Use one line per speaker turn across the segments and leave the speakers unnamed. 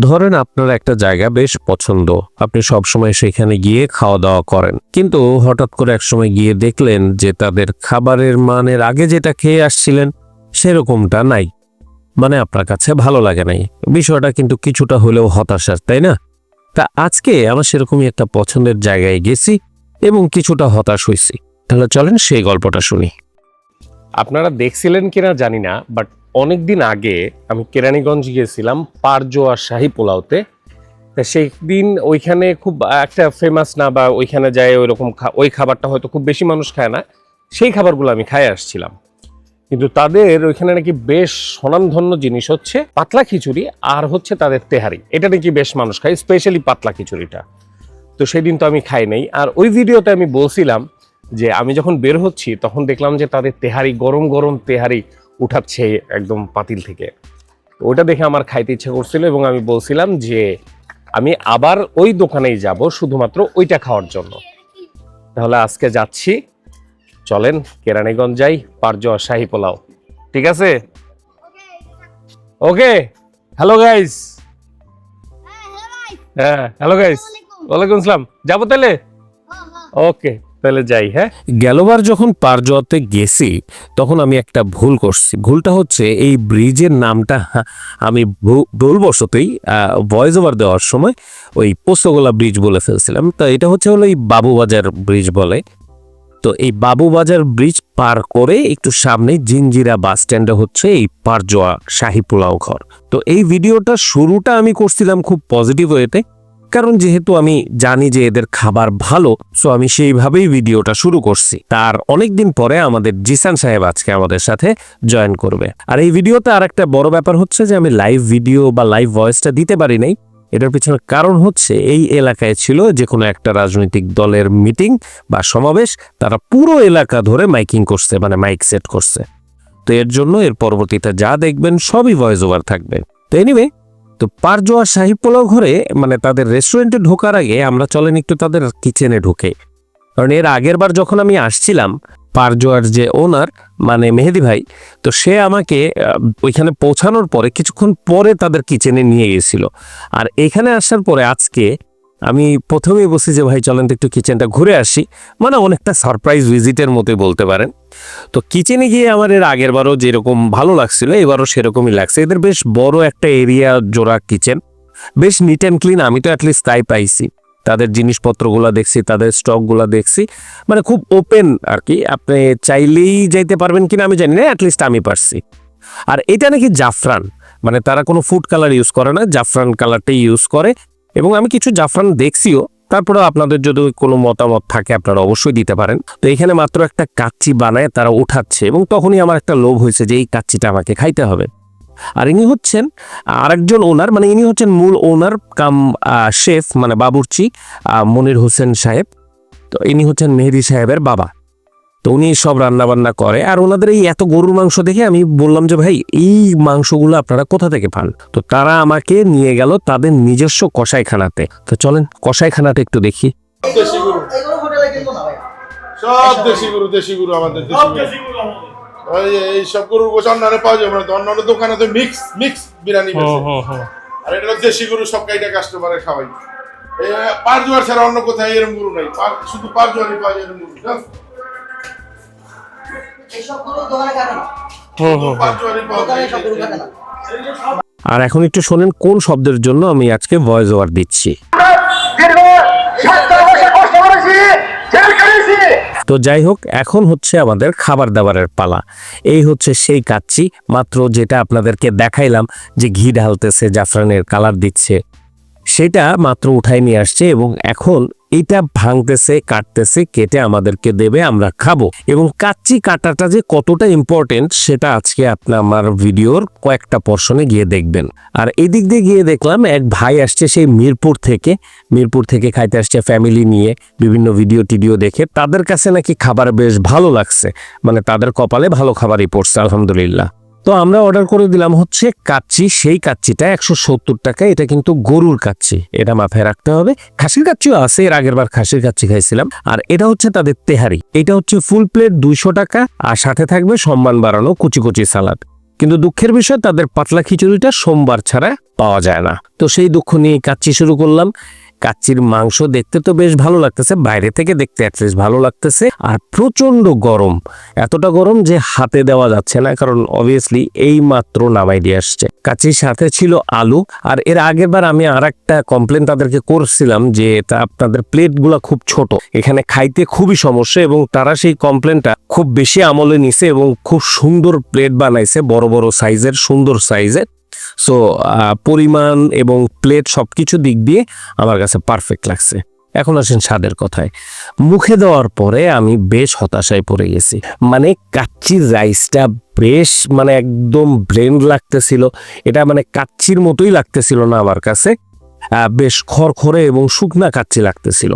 ধরেন আপনার একটা জায়গা বেশ পছন্দ। আপনি সবসময় সেখানে গিয়ে খাওয়া দাওয়া করেন। কিন্তু হঠাৎ করে একসময় গিয়ে দেখলেন যে তাদের খাবারের মানের আগে যেটা খেয়ে আসছিলেন, সেরকমটা নাই। মানে আপনার কাছে ভালো লাগে নাই। বিষয়টা কিন্তু কিছুটা হলেও হতাশার, তাই না? তা আজকে আমার সেরকমই একটা পছন্দের জায়গায় গেছি এবং কিছুটা হতাশ হয়েছি। তাহলে চলেন সেই গল্পটা শুনি। আপনারা দেখছিলেন কিনা জানি না বাট অনেক দিন আগে আমি কেরানীগঞ্জ গিয়েছিলাম পারজোয়া শাহী পোলাওতে। তা সেই দিন ওইখানে খুব একটা ফেমাস না বা ওইখানে যায় ওইরকম খা- ওই খাবারটা হয়তো খুব বেশি মানুষ খায় না, সেই খাবারগুলো আমি খাই আসছিলাম। কিন্তু তাদের ওইখানে নাকি বেশ স্বনামধন্য জিনিস হচ্ছে পাতলা খিচুড়ি আর হচ্ছে তাদের তেহারি। এটা নাকি বেশ মানুষ খায় স্পেশালি পাতলা খিচুড়িটা। তো সেই দিন তো আমি খাই নাই। আর ওই ভিডিওতে আমি বলছিলাম যে আমি যখন বের হচ্ছি তখন দেখলাম যে তাদের তেহারি, গরম গরম তেহারি উঠাচ্ছে একদম পাতিল থেকে। ওটা দেখে আমার খাইতে ইচ্ছে করছিল এবং আমি বলছিলাম যে আমি আবার ওই দোকানেই যাব শুধুমাত্র ওইটা খাওয়ার জন্য। তাহলে আজকে যাচ্ছি। চলেন কেরানীগঞ্জ যাই পারজো শাহী পোলাও। ঠিক আছে? ওকে। Hello guys. হ্যাঁ হ্যালো গাইস। ওয়ালাইকুম আসসালাম। যাব তাহলে? ওকে। তাহলে যাই হ্যাঁ? গেলবার যখন পারজোয়াতে গেছি, তখন আমি একটা ভুল করছি। ভুলটা হচ্ছে এই ব্রিজের নামটা আমি ভুলবশতই ভয়েস ওভার দেওয়ার সময় ওই পোস্তগোলা ব্রিজ বলে ফেলছিলাম। তো এটা হচ্ছে হলো এই বাবুবাজার ব্রিজ বলে। তো এই বাবুবাজার ব্রিজ পার করে একটু সামনে জিঞ্জিরা বাস স্ট্যান্ডে হচ্ছে এই পারজোয়া শাহী পোলাও ঘর। তো এই ভিডিওটা শুরুটা আমি করছিলাম খুব পজিটিভ ওয়েতে কারণ যেহেতু আমি জানি যে এদের খাবার ভালো সো আমি সেইভাবেই ভিডিওটা শুরু করছি। তার অনেকদিন পরে আমাদের জিসান সাহেব আজকে আমাদের সাথে জয়েন করবে। আর এই ভিডিওতে আর একটা বড় ব্যাপার হচ্ছে যে আমি লাইভ ভিডিও বা লাইভ ভয়েসটা দিতে পারি নাই। এটার পিছনে কারণ হচ্ছে এই এলাকায় ছিল যে কোনো একটা রাজনৈতিক দলের মিটিং বা সমাবেশ, তারা পুরো এলাকা ধরে মাইকিং করছে মানে মাইক সেট করছে। তো এর জন্য এর পরবর্তীতে যা দেখবেন সবই ভয়েস ওভার থাকবে। তো এনিওয়ে তো পারজোয়া শাহী পোলাও ঘরে মানে তাদের রেস্টুরেন্টে ঢোকার আগে আমরা চলেন একটু তাদের কিচেনে ঢুকে। কারণ এর আগের বার যখন আমি আসছিলাম, পারজোয়ার যে ওনার মানে মেহেদি ভাই, তো সে আমাকে ওইখানে পৌঁছানোর পরে কিছুক্ষণ পরে তাদের কিচেনে নিয়ে গেছিল। আর এখানে আসার পরে আজকে আমি প্রথমেই বলছি যে ভাই, চলেন তো একটু কিচেনটা ঘুরে আসি। মানে অনেকটা সারপ্রাইজ ভিজিটের মতোই বলতে পারেন। তো কিচেনে গিয়ে আমার এর আগেরবারও যেরকম ভালো লাগছিল, এবারও সেরকমই লাগছে। এদের বেশ বড় একটা এরিয়া জোড়া কিচেন বেশ নিট অ্যান্ড ক্লিন আমি তো অ্যাটলিস্ট তাই পাইছি। তাদের জিনিসপত্রগুলো দেখছি, তাদের স্টকগুলো দেখছি। মানে খুব ওপেন আর কি আপনি চাইলেই যাইতে পারবেন কিনা আমি জানি না অ্যাটলিস্ট আমি পারছি। আর এটা নাকি জাফরান। মানে তারা কোনো ফুড কালার ইউজ করে না, জাফরান কালারটাই ইউজ করে। এবং আমি কিছু জাফরান দেখছিও তারপরে আপনাদের যদি কোনো মতামত থাকে, আপনারা অবশ্যই দিতে পারেন। তো এখানে মাত্র একটা কাচ্চি বানায় তারা উঠাচ্ছে এবং তখনই আমার একটা লোভ হয়েছে যে এই কাচ্চিটা আমাকে খাইতে হবে। আর ইনি হচ্ছেন আরেকজন ওনার মানে ইনি হচ্ছেন মূল ওনার, কাম শেফ মানে বাবুর্চি মনির হোসেন সাহেব। তো ইনি হচ্ছেন মেহেদি সাহেবের বাবা। তো উনি সব রান্না বান্না করে আর ওনাদের এই এত গরুর মাংস দেখে আমি বললাম যে ভাই এই মাংসগুলো আপনারা কোথা থেকে পান? তো তারা আমাকে নিয়ে গেল তাদের নিজস্ব কষাইখানাতে তো চলেন কষাইখানাটা একটু দেখি।
গরু সব দেশি গরু দেশি গরু আমাদের দেশি গরু। ওই এই সব গরুর গোছ অন্যান্য পাওয়া যাবে না অন্যান্য দোকানে তো মিক্স মিক্স বিরিয়ানি আর এটা দেশি গরু সব কাইটা কাস্টমারে খাওয়াই। এই জোয়ার ছাড়া অন্য কোথাও এরকম গরু নাই। শুধু জোয়ারই পাওয়া যায় গরু?
কাটে না
আর এখন একটু শোনেন কোন শব্দের জন্য আমি আজকে ভয়েস ওভার দিচ্ছি। তো যাই হোক, এখন হচ্ছে আমাদের খাবার দাবারের পালা। এই হচ্ছে সেই কাচ্চি, মাত্র যেটা আপনাদেরকে দেখাইলাম যে ঘি ঢালতেছে, জাফরানের কালার দিচ্ছে। সেটা মাত্র উঠাই নিয়ে আসছে এবং এখন এটা ভাঙতেছে, কাটতেছে, কেটে আমাদেরকে দেবে, আমরা খাব। এবং কাচ্চি কাটাটা যে কতটা ইম্পর্টেন্ট সেটা আজকে আপনি আমার ভিডিওর কয়েকটা পর্শনে গিয়ে দেখবেন। আর এদিক দিয়ে গিয়ে দেখলাম, এক ভাই আসছে সেই মিরপুর থেকে। মিরপুর থেকে খাইতে আসছে ফ্যামিলি নিয়ে, বিভিন্ন ভিডিও টিডিও দেখে। তাদের কাছে নাকি খাবার বেশ ভালো লাগছে। মানে তাদের কপালে ভালো খাবারই পড়ছে, আলহামদুলিল্লাহ। তো আমরা অর্ডার করে দিলাম হচ্ছে কাচ্চি, সেই কাচ্চিটা একশো সত্তর টাকা, এটা কিন্তু গরুর কাচ্চি। এটা মাথায় রাখতে হবে। খাসির কাচ্চিও আছে, এর আগের বার খাসির কাচ্চি খাইছিলাম। আর এটা হচ্ছে তাদের তেহারি। এটা হচ্ছে ফুল প্লেট দুইশো টাকা, আর সাথে থাকবে সম্মান বাড়ানো কুচি কুচি সালাদ। কিন্তু দুঃখের বিষয়, তাদের পাতলা খিচুড়িটা সোমবার ছাড়া পাওয়া যায় না। তো সেই দুঃখ নিয়ে কাচ্চি শুরু করলাম। কাচ্চির মাংস দেখতে তো বেশ ভালো লাগতেছে, বাইরে থেকে দেখতে অ্যাটলিস্ট ভালো লাগতেছে, আর প্রচণ্ড গরম। এতটা গরম যে হাতে দেওয়া যাচ্ছে না, কারণ অবভিয়াসলি এই মাত্র নামাই দিয়ে আসছে। কাচ্চির সাথে ছিল আলু, আর এর আগের বার আমি আর একটা কমপ্লেন তাদেরকে করছিলাম যে এটা আপনাদের প্লেটগুলো খুব ছোট। এখানে খাইতে খুবই সমস্যা এবং তারা সেই কমপ্লেনটা খুব বেশি আমলে নিছে এবং খুব সুন্দর প্লেট বানাইছে, বড় বড় সাইজের সুন্দর সাইজের সো পরিমাণ এবং প্লেট সবকিছু দিক দিয়ে আমার কাছে পারফেক্ট লাগছে। এখন আসেন স্বাদের কথায়। মুখে দেওয়ার পরে আমি বেশ হতাশায় পড়ে গেছি। মানে কাচ্চির রাইসটা বেশ মানে একদম ব্লেন্ড লাগতেছিল। এটা মানে কাচ্চির মতোই লাগতেছিল না আমার কাছে। বেশ খড়খড়ে এবং শুকনা কাচ্চি লাগতেছিল।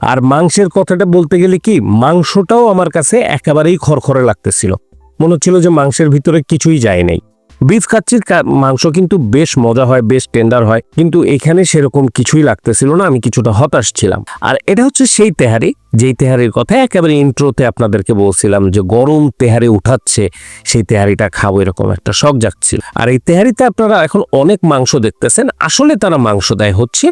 আর মাংসের কথাটা বলতে গেলে কি, মাংসটাও আমার কাছে একেবারেই খড়খড়ে লাগতেছিল। মনে হচ্ছিল যে মাংসের ভিতরে কিছুই যায় নাই। বিফ কাচ্চির মাংস কিন্তু বেশ মজা হয়, বেশ টেন্ডার হয়। কিন্তু এখানে সেরকম কিছুই লাগতেছিল না, আমি কিছুটা হতাশ ছিলাম। আর এটা হচ্ছে সেই তেহারি, যেই তেহারির কথা একেবারে ইন্ট্রোতে আপনাদেরকে বলছিলাম যে গরম তেহারি উঠাচ্ছে, সেই তেহারিটা খাব এরকম একটা শখ যাচ্ছিল আর এই তেহারিতে আপনারা এখন অনেক মাংস দেখতেছেন, আসলে তারা মাংস দেয় হচ্ছে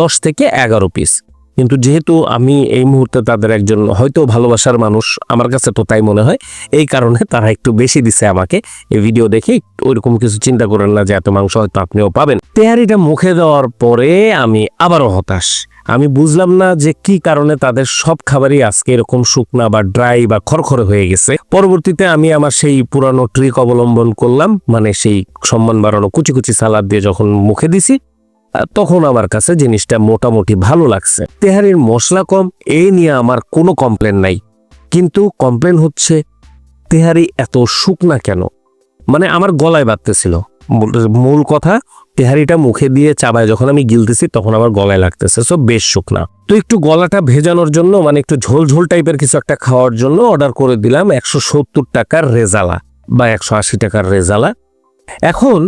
দশ থেকে এগারো পিস কিন্তু যেহেতু আমি এই মুহূর্তে তাদের একজন হয়তো ভালোবাসার মানুষ, আমার কাছে তো তাই মনে হয়। এই কারণে তারা একটু বেশি দিছে আমাকে। এই ভিডিও দেখে ওইরকম কিছু চিন্তা করেন না যে এত মাংস হয়তো আপনিও পাবেন। তেহারিটা মুখে দেওয়ার পরে আমি আবারও হতাশ। আমি বুঝলাম না যে কি কারণে তাদের সব খাবারই আজকে এরকম শুকনা বা ড্রাই বা খরখরে হয়ে গেছে। পরবর্তীতে আমি আমার সেই পুরানো ট্রিক অবলম্বন করলাম। মানে সেই সম্মান বাড়ানো কুচি কুচি সালাদ দিয়ে যখন মুখে দিছি তখন আমার কাছে জিনিসটা মোটামুটি ভালো লাগছে। তেহারির মশলা কম, এই নিয়ে আমার কোনো কমপ্লেন নাই। কিন্তু কমপ্লেন হচ্ছে, তেহারি এত শুকনা কেন? মানে আমার গলায় বাজতেছিল মূল- মূল কথা, তেহারিটা মুখে দিয়ে চাবায় যখন আমি গিলতেছি, তখন আমার গলায় লাগতেছে। সো বেশ শুকনা। তো একটু গলাটা ভেজানোর জন্য মানে একটু ঝোল ঝোল টাইপের কিছু একটা খাওয়ার জন্য অর্ডার করে দিলাম একশো সত্তর টাকার রেজালা বা একশো আশি টাকার রেজালা। এখন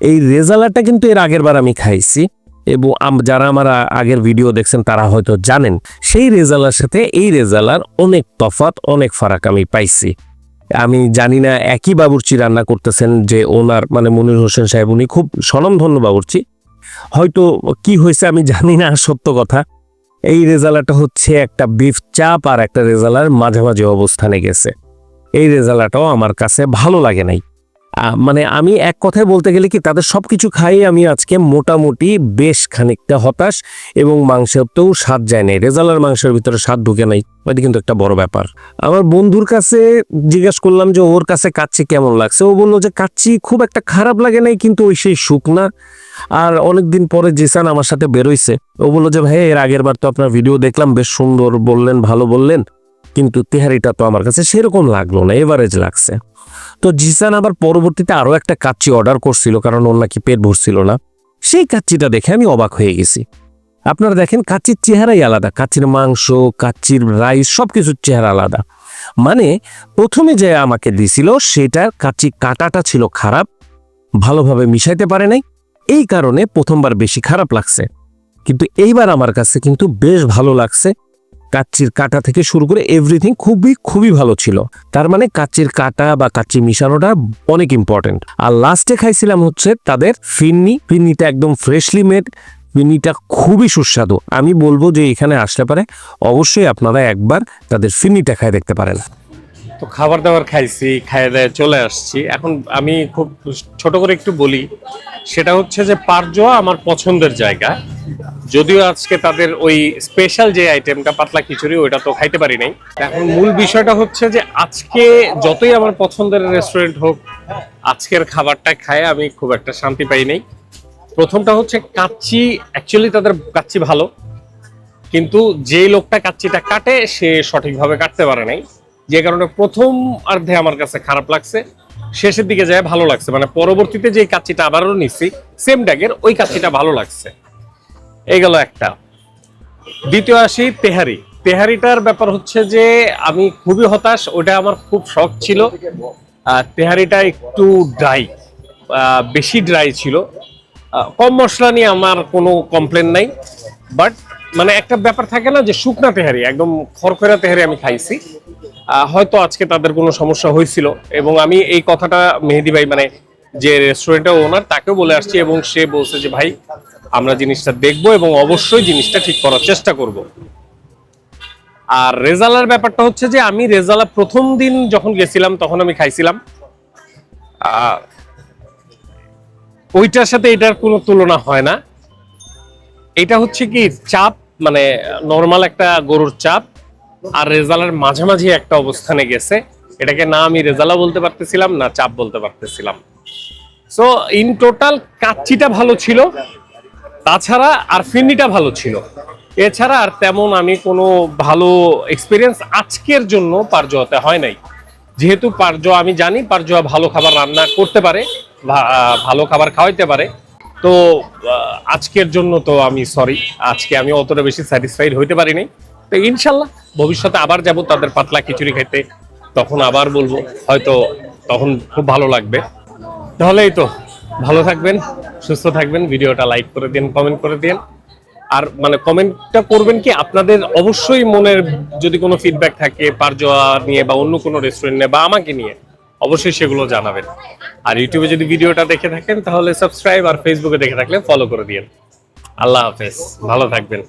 এই রেজালাটা কিন্তু এর আগের বার আমি খাইছি এবং যারা আমার আগের ভিডিও দেখছেন, তারা হয়তো জানেন, সেই রেজালার সাথে এই রেজালার অনেক তফাৎ, অনেক ফারাক আমি পাইছি। আমি জানি না একই বাবুর্চি রান্না করতেছেন যে ওনার মানে মনির হোসেন সাহেব, উনি খুব স্বনামধন্য বাবুর্চি। হয়তো কি হয়েছে আমি জানি না, সত্য কথা। এই রেজালাটা হচ্ছে একটা বিফ চাপ আর একটা রেজালার মাঝামাঝি অবস্থানে গেছে। এই রেজালাটাও আমার কাছে ভালো লাগে নাই। মানে আমি এক কথায় বলতে গেলে কি, তাদের সব কিছু খাইয়ে আমি আজকে মোটামুটি বেশ খানিকটা হতাশ এবং মাংসতেও স্বাদ যায় নাই। রেজালার মাংসের ভিতরে স্বাদ ঢুকে নাই। এটা কিন্তু একটা বড় ব্যাপার। আমার বন্ধুর কাছে জিজ্ঞেস করলাম যে, ওর কাছে কাচ্চি কেমন লাগছে? ও বলল যে, কাচ্চি খুব একটা খারাপ লাগে নাই, কিন্তু ওই সেই শুকনা। আর অনেকদিন পরে জিসান আমার সাথে বেরোইছে। ও বলল যে, ভাই, এর আগের বার তো আপনার ভিডিও দেখলাম, বেশ সুন্দর বললেন, ভালো বললেন। কিন্তু তেহারিটা তো আমার কাছে সেরকম লাগল না এভারেজ লাগছে। তো জিসান আবার পরবর্তীতে আরও একটা কাচ্চি অর্ডার করছিল, কারণ ওর নাকি পেট ভরছিল না। সেই কাচ্চিটা দেখে আমি অবাক হয়ে গেছি। আপনারা দেখেন, কাচ্চির চেহারাই আলাদা। কাচ্চির মাংস, কাচ্চির রাইস সব কিছুর চেহারা আলাদা। মানে প্রথমে যে আমাকে দিছিল সেটা কাচ্চি কাটাটা ছিল খারাপ, ভালোভাবে মিশাইতে পারে নাই। এই কারণে প্রথমবার বেশি খারাপ লাগছে। কিন্তু এইবার আমার কাছে কিন্তু বেশ ভালো লাগছে। কাচ্চির কাটা থেকে শুরু করে এভরিথিং খুবই খুবই ভালো ছিল। তার মানে কাচ্চির কাটা বা কাচ্চি মিশানোটা অনেক ইম্পর্টেন্ট আর লাস্টে খাইছিলাম হচ্ছে তাদের ফিন্নি। ফিন্নিটা একদম ফ্রেশলি মেড ফিন্নিটা খুবই সুস্বাদু। আমি বলব যে এখানে আসলে পারে অবশ্যই আপনারা একবার তাদের ফিন্নিটা খাই দেখতে পারেন।
তো খাবার দাবার খাইছি, খাইয়ে দায়ে চলে আসছি। এখন আমি খুব ছোট করে একটু বলি সেটা হচ্ছে যে পারজোয়া আমার পছন্দের জায়গা। যদিও আজকে তাদের ওই স্পেশাল যে আইটেমটা পাতলা খিচুড়ি, ওইটা তো খাইতে পারি নাই। এখন মূল বিষয়টা হচ্ছে যে আজকে যতই আমার পছন্দের রেস্টুরেন্ট হোক, আজকের খাবারটা খায় আমি খুব একটা শান্তি পাই নাই। প্রথমটা হচ্ছে কাচ্চি অ্যাকচুয়ালি তাদের কাচ্চি ভালো, কিন্তু যে লোকটা কাচ্চিটা কাটে, সে সঠিকভাবে কাটতে পারে নাই। যে কারণে প্রথম অর্ধে আমার কাছে খারাপ লাগছে। শেষের দিকে যায়, ভালো লাগছে। মানে পরবর্তীতে যে কাচ্চিটা আবারও নিচ্ছি সেম ড্যাগের ওই কাচ্চিটা ভালো লাগছে। এই গেল একটা। দ্বিতীয় আসি তেহারি। তেহারিটার ব্যাপার হচ্ছে যে, আমি খুবই হতাশ, ওটা আমার খুব শখ ছিল। তেহারিটা একটু ড্রাই বেশি ড্রাই ছিল। কম মশলা নিয়ে আমার কোনো কমপ্লেন নাই। বাট মানে একটা ব্যাপার থাকে না যে, শুকনা তেহারি, একদম খরখরা তেহারি আমি খাইছি। হয়তো আজকে তাদের কোনো সমস্যা হয়েছিল। এবং আমি এই কথাটা মেহেদি ভাই মানে
যে রেস্টুরেন্টের ওনার তাকেও বলে আসছি এবং সে বলছে যে, ভাই, আমরা জিনিসটা দেখব এবং অবশ্যই জিনিসটা ঠিক করার চেষ্টা করব। আর রেজালার ব্যাপারটা হচ্ছে যে, আমি রেজালা প্রথম দিন যখন গেছিলাম, তখন আমি খাইছিলাম। ওইটার সাথে এটার কোনো তুলনা হয় না। এটা হচ্ছে কি, চাপ মানে নর্মাল একটা গরুর চাপ। আর রেজালার মাঝামাঝি একটা অবস্থানে গেছে। এটাকে না আমি রেজালা বলতে পারতেছিলাম, না চাপ বলতে পারতেছিলাম। সো ইন টোটাল কাচ্চিটা ভালো ছিল, তাছাড়া আর ফিন্নিটা ভালো ছিল। এছাড়া আর তেমন আমি কোনো ভালো এক্সপিরিয়েন্স আজকের জন্য পারজোয়াতে হয় নাই। যেহেতু পারজোয়া, আমি জানি পারজোয়া ভালো খাবার রান্না করতে পারে ভালো খাবার খাওয়াইতে পারে। তো আজকের জন্য তো আমি সরি আজকে আমি অতটা বেশি স্যাটিসফাইড হইতে পারিনি। তো ইনশাল্লাহ ভবিষ্যতে আবার যাব তাদের পাতলা খিচুড়ি খেতে। তখন আবার বলব, হয়তো তখন খুব ভালো লাগবে। তাহলে তো, ভালো থাকবেন, সুস্থ থাকবেন, ভিডিওটা লাইক করে দিন কমেন্ট করে দিন। আর মানে কমেন্টটা করবেন কি, আপনাদের অবশ্যই মনের যদি কোনো ফিডব্যাক থাকে পারজোয়া নিয়ে বা অন্য কোনো রেস্টুরেন্ট নিয়ে বা আমাকে নিয়ে, অবশ্যই সেগুলো জানাবেন। আর ইউটিউবে যদি ভিডিওটা দেখে থাকেন, তাহলে সাবস্ক্রাইব আর ফেসবুকে দেখে থাকলে ফলো করে দিন আল্লাহ হাফেজ, ভালো থাকবেন।